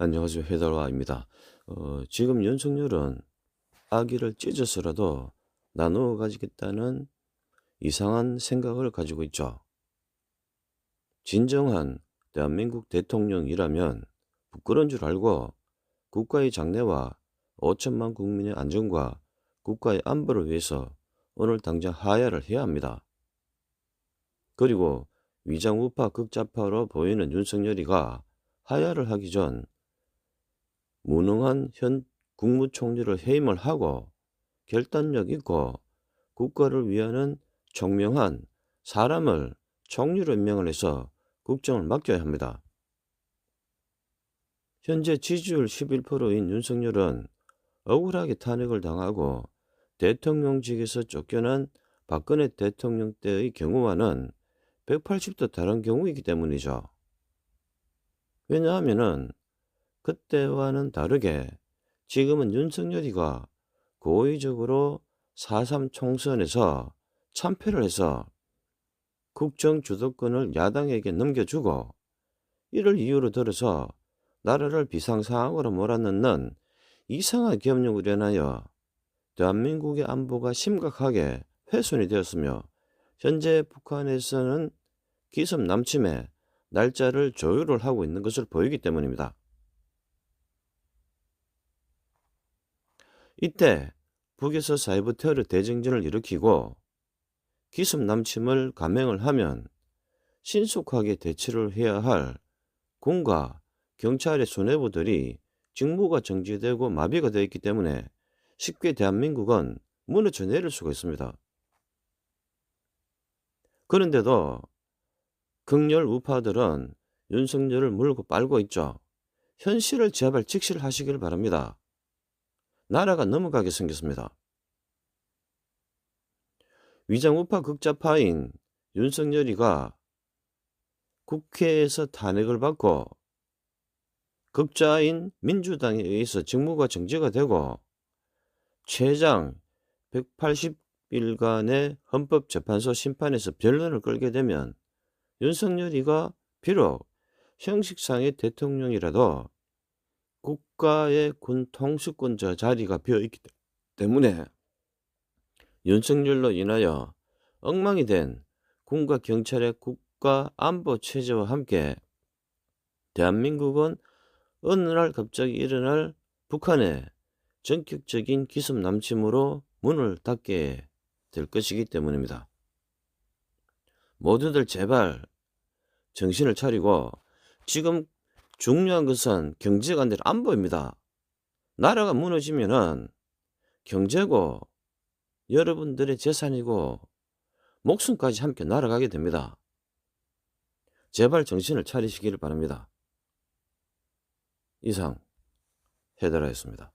안녕하세요. 해달와입니다. 어, 지금 윤석열은 아기를 찢어서라도 나누어 가지겠다는 이상한 생각을 가지고 있죠. 진정한 대한민국 대통령이라면 부끄러운 줄 알고 국가의 장래와 5천만 국민의 안전과 국가의 안보를 위해서 오늘 당장 하야를 해야 합니다. 그리고 위장 우파 극좌파로 보이는 윤석열이가 하야를 하기 전 무능한 현 국무총리를 해임을 하고 결단력 있고 국가를 위하는 총명한 사람을 총리로 임명을 해서 국정을 맡겨야 합니다. 현재 지지율 11%인 윤석열은 억울하게 탄핵을 당하고 대통령직에서 쫓겨난 박근혜 대통령 때의 경우와는 180도 다른 경우이기 때문이죠. 왜냐하면은 그때와는 다르게 지금은 윤석열이가 고의적으로 4.3 총선에서 참패를 해서 국정 주도권을 야당에게 넘겨주고 이를 이유로 들어서 나라를 비상상황으로 몰아넣는 이상한 기업력을 인하여 대한민국의 안보가 심각하게 훼손이 되었으며 현재 북한에서는 기습 남침에 날짜를 조율을 하고 있는 것을 보이기 때문입니다. 이때 북에서 사이버 테러 대정전을 일으키고 기습 남침을 감행을 하면 신속하게 대처를 해야 할 군과 경찰의 수뇌부들이 직무가 정지되고 마비가 되어 있기 때문에 쉽게 대한민국은 무너져 내릴 수가 있습니다. 그런데도 극렬 우파들은 윤석열을 물고 빨고 있죠. 현실을 제발 직실하시길 바랍니다. 나라가 넘어가게 생겼습니다. 위장우파 극좌파인 윤석열이가 국회에서 탄핵을 받고 극좌인 민주당에 의해서 직무가 정지가 되고 최장 180일간의 헌법재판소 심판에서 변론을 끌게 되면 윤석열이가 비록 형식상의 대통령이라도 국가의 군 통수권자 자리가 비어 있기 때문에 윤석열로 인하여 엉망이 된 군과 경찰의 국가 안보 체제와 함께 대한민국은 어느 날 갑자기 일어날 북한의 전격적인 기습 남침으로 문을 닫게 될 것이기 때문입니다. 모두들 제발 정신을 차리고 지금 중요한 것은 아니라 안보입니다. 나라가 무너지면은 경제고 여러분들의 재산이고 목숨까지 함께 날아가게 됩니다. 제발 정신을 차리시기를 바랍니다. 이상 해달하였습니다.